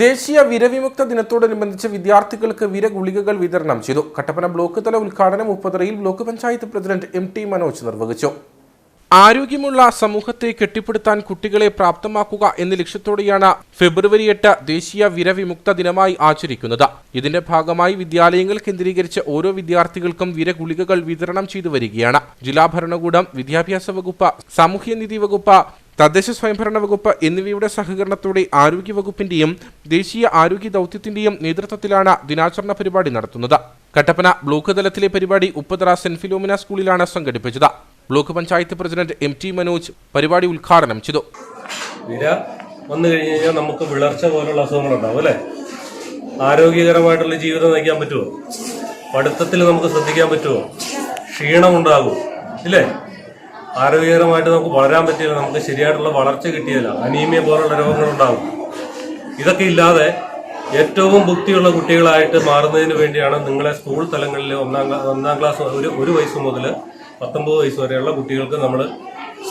ദേശീയ വിരവിമുക്ത ദിനത്തോടനുബന്ധിച്ച് വിദ്യാർത്ഥികൾക്ക് വിരഗുളികകൾ വിതരണം ചെയ്തു. കട്ടപ്പന ബ്ലോക്ക് തല ഉദ്ഘാടനം മുപ്പതറയിൽ block panchayat president M T Manoj നിർവഹിച്ചു. ആരോഗ്യമുള്ള സമൂഹത്തെ കെട്ടിപ്പടുത്താൻ കുട്ടികളെ പ്രാപ്തമാക്കുക എന്ന ലക്ഷ്യത്തോടെയാണ് ഫെബ്രുവരി എട്ട് ദേശീയ വിരവിമുക്ത ദിനമായി ആചരിക്കുന്നത്. ഇതിന്റെ ഭാഗമായി വിദ്യാലയങ്ങൾ കേന്ദ്രീകരിച്ച് ഓരോ വിദ്യാർത്ഥികൾക്കും വിരഗുളികകൾ വിതരണം ചെയ്തു വരികയാണ്. ജില്ലാ ഭരണകൂടം വിദ്യാഭ്യാസ വകുപ്പ് സാമൂഹ്യനീതി വകുപ്പ് തദ്ദേശ സ്വയംഭരണ വകുപ്പ് എന്നിവയുടെ സഹകരണത്തോടെ ആരോഗ്യ വകുപ്പിന്റെയും ദേശീയ ആരോഗ്യ ദൗത്യത്തിന്റെയും നേതൃത്വത്തിലാണ് ദിനാചരണ പരിപാടി നടത്തുന്നത്. കട്ടപ്പന ബ്ലോക്ക് തലത്തിലെ പരിപാടി ഉപ്പതറ സെന്റ് ഫിലോമിന സ്കൂളിലാണ് സംഘടിപ്പിച്ചത്. Block panchayat president M T Manoj പരിപാടി ഉദ്ഘാടനം ചെയ്തു. വന്നു കഴിഞ്ഞു കഴിഞ്ഞാൽ നമുക്ക് വിളർച്ച പോലുള്ള അസുഖങ്ങളുണ്ടാവും അല്ലേ? ആരോഗ്യകരമായിട്ടുള്ള ജീവിതം നയിക്കാൻ പറ്റുമോ? പഠിത്തത്തിൽ നമുക്ക് ശ്രദ്ധിക്കാൻ പറ്റുമോ? ക്ഷീണമുണ്ടാകും ഇല്ലേ? ആരോഗ്യകരമായിട്ട് നമുക്ക് വളരാൻ പറ്റിയില്ല നമുക്ക് ശരിയായിട്ടുള്ള വളർച്ച കിട്ടിയില്ല അനീമിയ പോലുള്ള രോഗങ്ങളുണ്ടാകും ഇതൊക്കെ ഇല്ലാതെ ഏറ്റവും ബുദ്ധിയുള്ള കുട്ടികളായിട്ട് മാറുന്നതിന് വേണ്ടിയാണ് നിങ്ങളെ സ്കൂൾ തലങ്ങളിൽ ഒന്നാം ഒന്നാം ക്ലാസ് ഒരു ഒരു വയസ്സ് മുതൽ പത്തൊമ്പത് വയസ്സ് വരെയുള്ള കുട്ടികൾക്ക് നമ്മൾ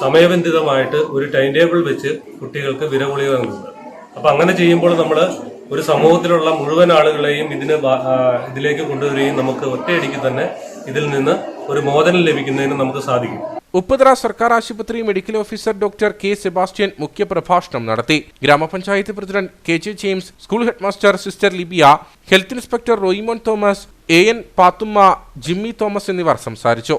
സമയബന്ധിതമായിട്ട് ഒരു ടൈം ടേബിൾ വെച്ച് കുട്ടികൾക്ക് വിരഗുളിക നൽകുന്നത്. അപ്പം അങ്ങനെ ചെയ്യുമ്പോൾ നമ്മൾ ഒരു സമൂഹത്തിലുള്ള മുഴുവൻ ആളുകളെയും ഇതിന് ഇതിലേക്ക് കൊണ്ടുവരികയും നമുക്ക് ഒറ്റയടിക്ക് തന്നെ ഇതിൽ നിന്ന് ഒരു മോചനം ലഭിക്കുന്നതിന് നമുക്ക് സാധിക്കും. ഉപ്പുതറ സർക്കാർ ആശുപത്രി medical officer doctor K Sebastian മുഖ്യപ്രഭാഷണം നടത്തി. ഗ്രാമപഞ്ചായത്ത് president K J James school headmaster sister Libiya health inspector Roymon Thomas A N Pathumma Jimmy Thomas എന്നിവർ സംസാരിച്ചു.